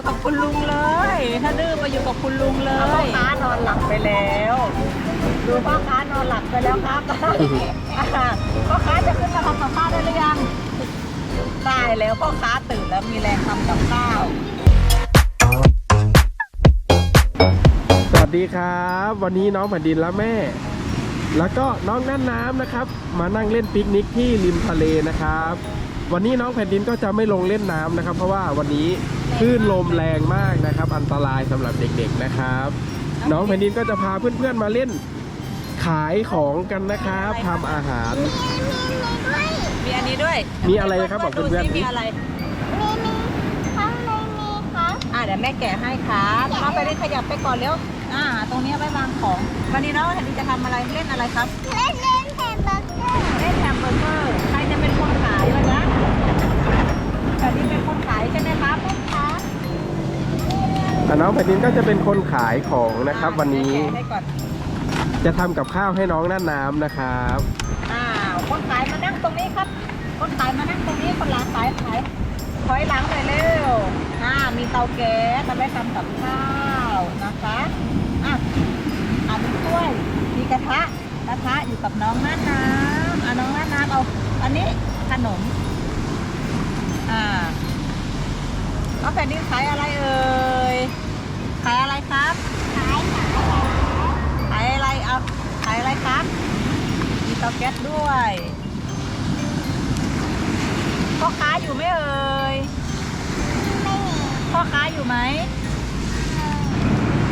อยู่กับคุณลุงเลย ถ้าดื้อมาอยู่กับคุณลุงเลพ่อย ค้านอนหลับไปแล้ว ดูพ่อค้านอนหลับไปแล้วครับอ่าพ่อค้าจะขึ้นมาทำกับข้าวได้หรือยังได้แล้วพ่อค้าตื่นแล้วมีแรงทำกับข้าวสวัสดีครับ วันนี้น้องแผ่นดินและแม่ แล้วก็น้องน่านน้ำนะครับ มานั่งเล่นปิกนิกที่ริมทะเลนะครับ วันนี้น้องแผ่นดินก็จะไม่ลงเล่นน้ำนะครับ เพราะว่าวันนี้คลื่นลมแรงมากนะครับ อันตรายสำหรับเด็กๆนะครับ น้องแผ่นดินก็จะพาเพื่อนๆมาเล่นขายของกันนะครับทำอาหาร มีอันนี้ด้วยมีอะไรครับบอกดูเพื่อนสิๆมีดิอะไรมีมีข้างในมีครับอ่าเดี๋ยวแม่แกะให้ครับน้องไปได้ขยับไปก่อนเร็วอ่า ตรงนี้เอาไว้วางของ วันนี้น้องแผ่นดินจะทำอะไรเล่นอะไรครับ เล่นเล่นแฮมเบอร์เกอร์เล่นแฮมเบอร์เกอร์ใคร นดินเป็นคนขายใช่ไหมครับครับอะน้องแผ่นดินก็จะเป็นคนขายของนะครับ วันนี้แม่แกะให้ก่อนจะทำกับข้าวให้น้องน่านน้ำนะครับ อ้าวคนขายมานั่งตรงนี้ครับ คนขายมานั่งตรงนี้คนร้านขายขายถอยหลังหน่อยเร็วอ่ามีเตาแก๊สมาไว้ทำกับข้าวนะคะอะอะมีถ้วยมีกระทะกระทะอยู่กับน้องน้าน้ำอะน้องน้าน้ำเอา อันนี้ขนม อ่าน้องแผ่นดินขายอะไรเอ่ย ขายอะไรครับขายขายขายขายอะไร เอา ขายอะไรครับ มีเตาแก๊สด้วยพ่อค้าอยู่ไหมเอ่ย ไม่มีพ่อค้าอยู่ไหม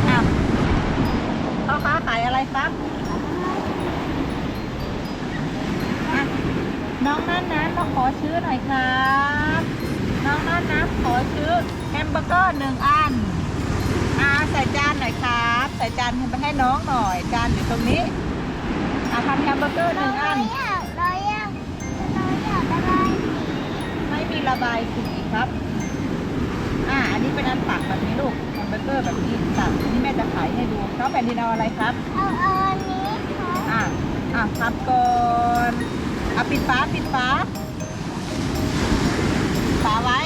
อ้าวพ่อค้าขายอะไรครับอะ น้องน้าน้ำมาขอซื้อหน่อยครับ น้องน้าน้ำขอซื้อแฮมเบอร์เกอร์หนึ่งอันอ่าใส่จานหน่อยครับใส่จานไปให้น้องหน่อยจานอยู่ตรงนี้อ่าทำแฮมเบอร์เกอร์หนึ่งอันเราอยากเราอยากอะไรไม่มีระบายสีครับอ่าอันนี้เป็นอันตักแบบนี้ลูกแฮมเบอร์เกอร์แบบนี้ตักอันนี้แม่จะขายให้ดูเขาแผ่นดินเอาอะไรครับเอาเอาอันนี้ครับอ่าอ่าทับก่อน เอาปิดฝาปิดฝาฝาไว้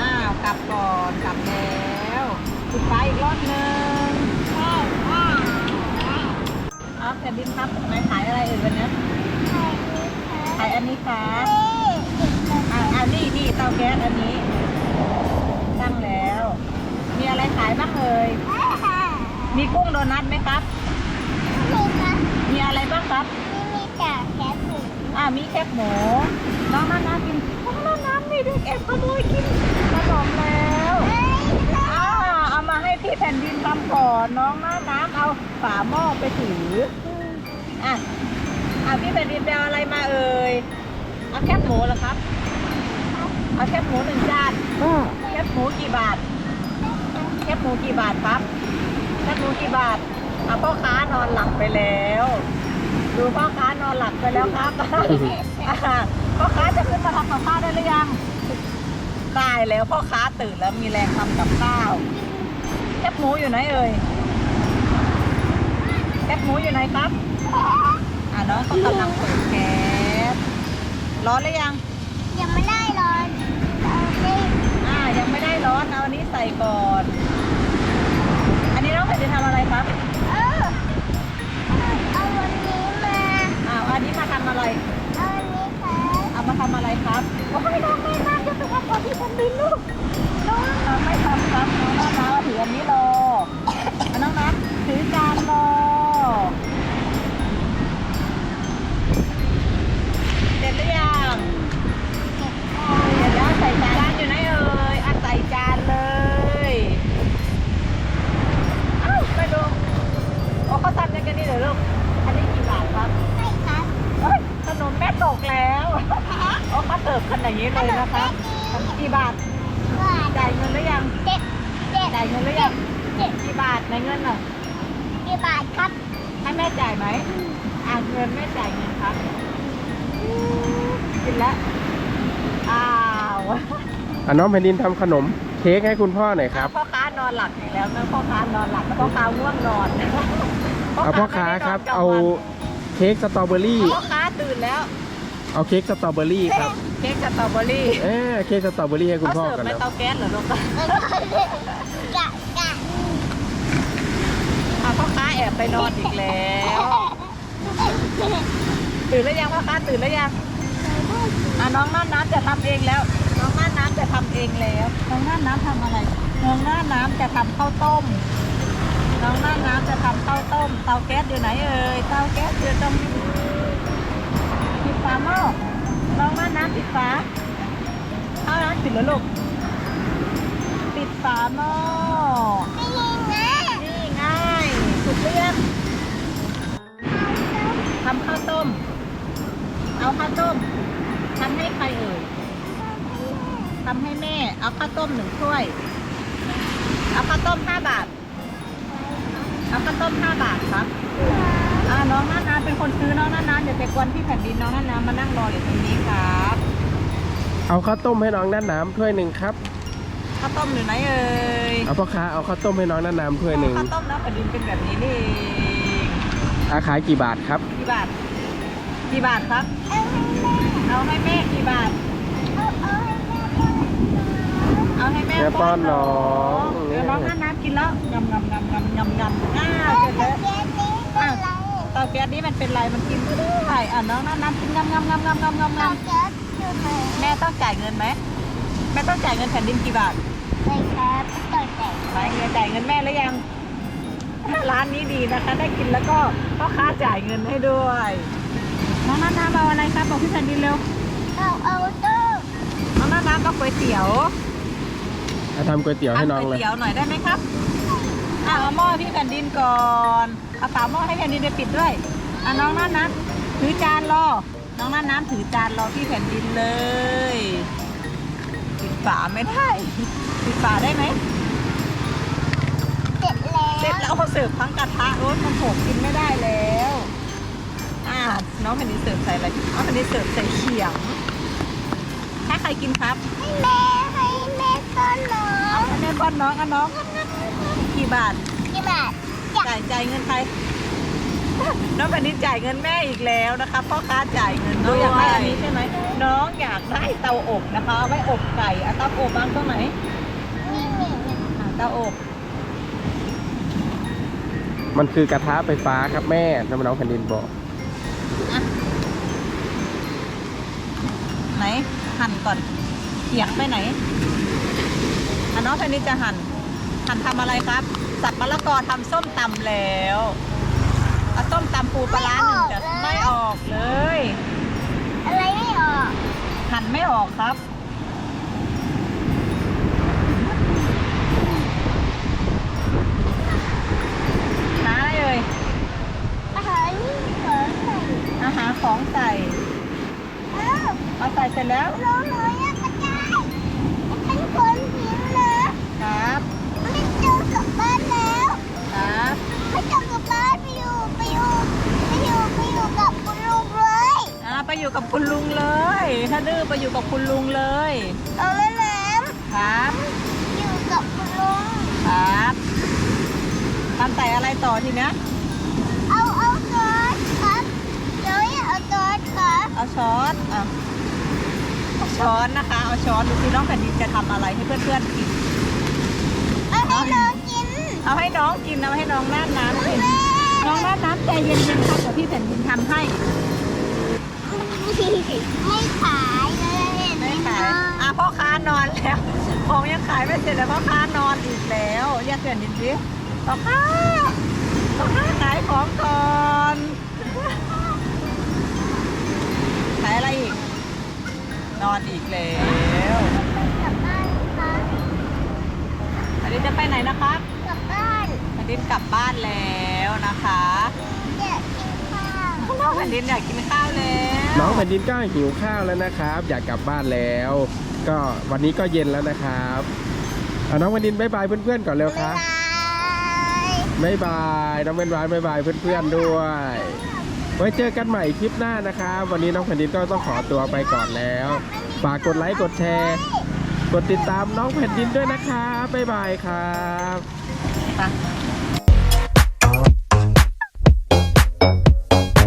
อ้าว กลับก่อนกลับแล้วปิดฝาอีกรอบหนึ่งใช่ว่าเอแผ่นดินครับไหนขายอะไรเอ่ยวันนี้ใช่นี่ครับขายอันนี้ครับนี่ติดกับอ่าอันนี้นี่เตาแก๊สอันนี้ ตั้งแล้ว มีอะไรขายบ้างเอ่ยมีกุ้งโดนัทไหมครับ อะไรบ้างครับนี่มีแต่แคปหมูอ่ามีแคบหมูน้องน้าน้ำกินน้องน้าน้ำนี่เด็กแอบขโมยกินขนมแล้วเอ้ยอ่าเอามาให้พี่แผ่นดินทำก่อนน้องน้าน้ำเอาฝาหม้อไปถืออะอะพี่แผ่นดินไปเอาอะไรมาเอ่ยเอาแคบหมูเหรอครับเอาแคบหมูหนึ่งจานแคบหมูกี่บาทแคบหมูกี่บาทครับแคบหมูกี่บาท อะพ่อค้านอนหลับไปแล้ว ดูพ่อค้านอนหลับไปแล้วครับอะพ่อค้าจะขึ้นมาทำกับข้าวได้หรือยังได้แล้วพ่อค้าตื่นแล้วมีแรงทำกับข้าวแคบหมูอยู่ไหนเอ่ยแคบหมูอยู่ไหนครับอะน้องเขากำลังเปิดแก๊สร้อนหรือยัง ยังไม่ได้ร้อนเอาดิอ่ายังไม่ได้ร้อนเอาอันนี้ใส่ก่อน อันนี้น้องแผ่นดินทำอะไรครับ เออเอาวันนี้มา อ้า วอันนี้มาทำอะไร เอาวันนี้ครับเอามาทำอะไรครับโอ้ยน้องไม่น้ำจะไปทำก่อนที่แผ่นดินลูกน้องน้องไม่ทำครับน้องน้ำน้ำถืออันนี้รออะน้องน้ำถือจานรอเสร็จหรือยังเสร็จแล้วใส่จานจานอยู่ไหนเอ่ยอะใส่จานเลยเอ้าไปดูโอ้เขาทำยังกันนี่เหรอลูกอันนี้กี่บาทครับ ให้ครับ เฮ้ยขนมแม่ตกแล้วโอ้มาเติบขนาดนี้เลยนะคะกี่บาท ว่า จ่ายเงินหรือยัง เจ็ดเจ็ด จ่ายเงินหรือยัง เจ็ด กี่บาท ในเงินน่ะกี่บาทครับให้แม่จ่ายไหมอ่าเงินแม่จ่ายเงินครับกินแล้วอ้าวอะน้องแผ่นดินทำขนมเค้กให้คุณพ่อหน่อยครับพ่อค้านอนหลับอีกแล้วนะพ่อค้านอนหลับแล้วพ่อค้าง่วงนอนเอาพ่อค้าครับ เอาเค้กสตรอเบอรี่พ่อค้าตื่นแล้ว เอาเค้กสตรอเบอรี่ครับ เค้กสตรอเบอรี่เอ๊ะเค้กสตรอเบอรี่ให้คุณเขาพ่อเสิร์ฟกันในแล้วเตาแก๊สเหรอลูกกะกะอะ พ่อค้าแอบไปนอนอีกแล้วตื่นแล้วยังพ่อค้าตื่นแล้วยังอะน้องน้าน้ำจะทำเองแล้ว น้องน้าน้ำจะทำเองแล้ว น้องน้าน้ำทำอะไร น้องน้าน้ำจะทำข้าวต้ม น้องน้าน้ำจะทำข้าวต้ม เตาแก๊สอยู่ไหนเอ่ย เตาแก๊สอยู่ตรงนี้ปิดฝาหม้อน้องน้าน้ำปิดฝาข้าวน้ำปิดแล้วลูก ปิดฝาหม้อ ทำให้แม่ เอาข้าวต้มหนึ่งถ้วย เอาข้าวต้มห้าบาท เอาข้าวต้มห้าบาทครับอ่าน้องน้านาเป็นคนซื้อน้องน้านาเดี๋ยวไปกวนที่แผ่นดินน้องน้านามานั่งรออยู่ตรงนี้ครับ เอาข้าวต้มให้น้องด้านน้ำถ้วยหนึ่งครับข้าวต้มอยู่ไหนเอ่ยเอาพ่อค้าเอาข้าวต้มให้น้องด้านน้ำถ้วยหนึ่งข้าวต้มน้ำแผ่นดินเป็นแบบนี้นี่เองอาขายกี่บาทครับ กี่บาท กี่บาทครับ เอาให้แม่เอาให้แม่กี่บาท เอาเอาให้แม่เอาให้แม่แม่ป้อนน้องเดี๋ยวน้องน้าน้ำกินแล้วงำงำงำงำงำงำอ้าวเอาเสร็จเก็แล้วบเก็บนี้เป็นไรเตาแก๊สนี้มันเป็นไรมันกินไม่ได้อะน้องน้าน้ำกินงำงำงำงำงำงำเอางำเก็บอยู่ไหนแม่ต้องจ่ายเงินไหมแม่ต้องจ่ายเงินแผ่นดินกี่บาทไม่ครับต่อแต่จ่ายเงินจ่ายเงินแม่หรือยังร้านนี้ดีนะคะ ได้กินแล้วก็พ่อค้าจ่ายเงินให้ด้วยน้องน้าน้ำเอาอะไรครับบอกพี่แผ่นดินเร็วเอาเอาตู้น้องน้าน้ำก็ก๋วยเตี๋ยวเอา ทำก๋วยเตี๋ยวให้น้องทำก๋เลวยยเตี๋ยวหน่อยได้ไหมครับอะเอาหม้อพี่แผ่นดินก่อนเอาฝาหม้อให้แผ่นดินไปปิดด้วยอะน้องน้าน้ำถือจานรอ น้องน้าน้ำถือจานรอพี่แผ่นดินเลยปิดฝาไม่ได้ปิดฝาได้ไหมเสร็จแล้ว เสร็จแล้วเสิร์ฟทั้งกระทะโอ้ยมันโผกกินไม่ได้แล้วอ่าน้องแผ่นดินเสิร์ฟใส่อะไรน้องแผ่นดินเสิร์ฟใส่เขียงถ้าใครกินครับให้แม่ให้แม่ ต้อนน้องให้แม่ป้อนน้องอะน้อง กี่บาท กี่บาทจ่ายจ่ายเงินใครน้องแผ่นดินจ่ายเงินแม่อีกแล้วนะคะพ่อค้าจ่ายเงินน้องอยากได้อันนี้ใช่ไหมน้องอยากได้เตาอบนะคะเอาไว้อบไก่เอาเตาอบบ้างตรงไหนนี่นี่นี่อ่าเตาอบมันคือกระทะไฟฟ้าครับแม่น้องน้องแผ่นดินบอกไหนหั่นก่อนเขียงไปไหน อะน้องแผ่นดินจะหั่นหั่นทำอะไรครับ สับมะละกอทำส้มตำแล้วเอาส้มตำปูปลาร้าหนึ่งจะไม่ออกเลย อะไรไม่ออก หั่นไม่ออกครับ อ่าไปอยู่กับคุณลุงเลย ถ้าดื้อไปอยู่กับคุณลุงเลยเอาแล้วน้ครับำอยู่กับคุณลุงครับทำใส่อะไรต่อทีนะเอาเอาซอสครับน้อยเอาซอสครับเอาช้อนอะเอาช้อนนะคะเอาช้อนดูสิน้องแผ่นดินจะทำอะไรให้เพื่อนๆกินเอาให้น้องกิน เอาให้น้องกินเอาให้น้องน่านน้ำกินน้องน่านน้ำใจเย็นๆครับเดี๋ยวพี่แผ่นดินทำให้ ไม่ขายเลยไม่ขายอะพ่อค้านอนแล้ว ของยังขายไม่เสร็จแล้วพ่อค้านอนอีกแล้วเรียกแผ่นดินสิพ่อค้าพ่อค้าขายของก่อนขายอะไรอีก นอนอีกแล้วกลับบ้านครับแผ่นดินจะไปไหนนะครับกลับบ้านแผ่นดินกลับบ้านแล้วนะคะ อยากกินข้าว น้องแผ่นดินอยากกินข้าวแล้วน้องแผ่นดินก็หิวข้าวแล้วนะครับ อยากกลับบ้านแล้ว ก็วันนี้ก็เย็นแล้วนะครับเอาน้องแผ่นดินบายบายเพื่อนๆก่อนเร็วครับบ๊ายบายบายบายน้องเป็นวานบายบายเพื่อนๆด้วย ไว้เจอกันใหม่คลิปหน้านะครับ วันนี้น้องแผ่นดินก็ต้องขอตัวไปก่อนแล้วฝากกดไลค์กดแชร์กดติดตามน้องแผ่นดินด้วยนะครับบ๊ายบายครับไป